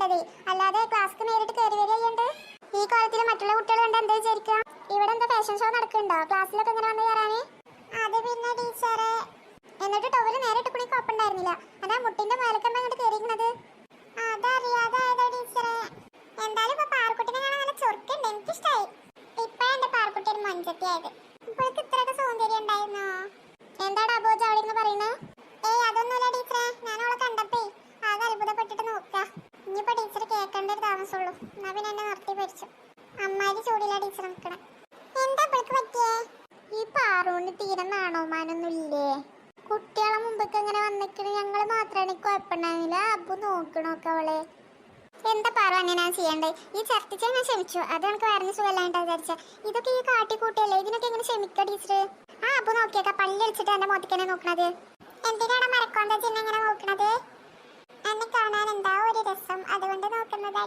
കണ്ടത് അല്ലാതെ ക്ലാസ്സിൽ നേരിട്ട് കയറി വരികയുണ്ട്. ഈ കോലത്തിൽ മറ്റുള്ള കുട്ടികൾ കണ്ട് എന്താ വിചാരിക്കുക ഇവിടെ എന്താ ഫാഷൻ ഷോ നടക്കുന്നുണ്ടോ? ക്ലാസ്സിലൊക്കെ ഇങ്ങനെ വന്ന് കയറാന് അത് പിന്നെ ടീച്ചറെ എന്നിട്ട് ടോവൽ നേരിട്ട് കുണി കുഴപ്പമുണ്ടായിരുന്നില്ല അതാ മുട്ടിന്റെ മേലക്കമ്മ അങ്ങോട്ട് കയറിയിരിക്കുന്നത് അതറിയാതായതാ ടീച്ചറെ? എന്തായാലും ഇപ്പൊ പാർക്കുട്ടിനെ കാണാൻ നല്ല ചൊറുക്കുണ്ട്. എനിക്കിഷ്ടായി. ഇപ്പഴാ എന്റെ പാർക്കുട്ടി ഒരു മഞ്ചത്തിയായത് ഒരു താമസമുള്ളൂ. എന്നാ പിന്നെ എന്നെ നിർത്തി പഠിച്ചു അമ്മാരി ചൂടില്ല ടീച്ചർ നിൽക്കണേ എന്താ ഇവൾക്ക് പറ്റിയേ? ഈ പാറുകൊണ്ട് തീരെ നാണോമാനൊന്നും ഇല്ലേ കുട്ടികളെ മുമ്പൊക്കെ ഇങ്ങനെ വന്നിക്കണ് ഞങ്ങൾ മാത്രമാണ് കുഴപ്പമുണ്ടായിരുന്നില്ല അപ്പു നോക്കണോക്കെ അവളെ. എന്താ പറ ഞാൻ ചെയ്യണ്ടേ? ഈ ചർച്ചിച്ച ഞാൻ ക്ഷമിച്ചു. അത് എനിക്ക് വരഞ്ഞ സുഖമല്ലാണ്ടാ വിചാരിച്ച. ഇതൊക്കെ ഈ കാട്ടിക്കൂട്ടിയല്ലേ? ഇതിനൊക്കെ എങ്ങനെ ക്ഷമിക്ക ടീച്ചർ ആ അപ്പൊ നോക്കിയേക്ക. പള്ളി അടിച്ചിട്ട് എന്റെ മോത്തിക്കനെ നോക്കണത്. എന്തിനാണ് മരക്കോണ്ട ചിഹ്നം ഇങ്ങനെ നോക്കണത്? എന്നെ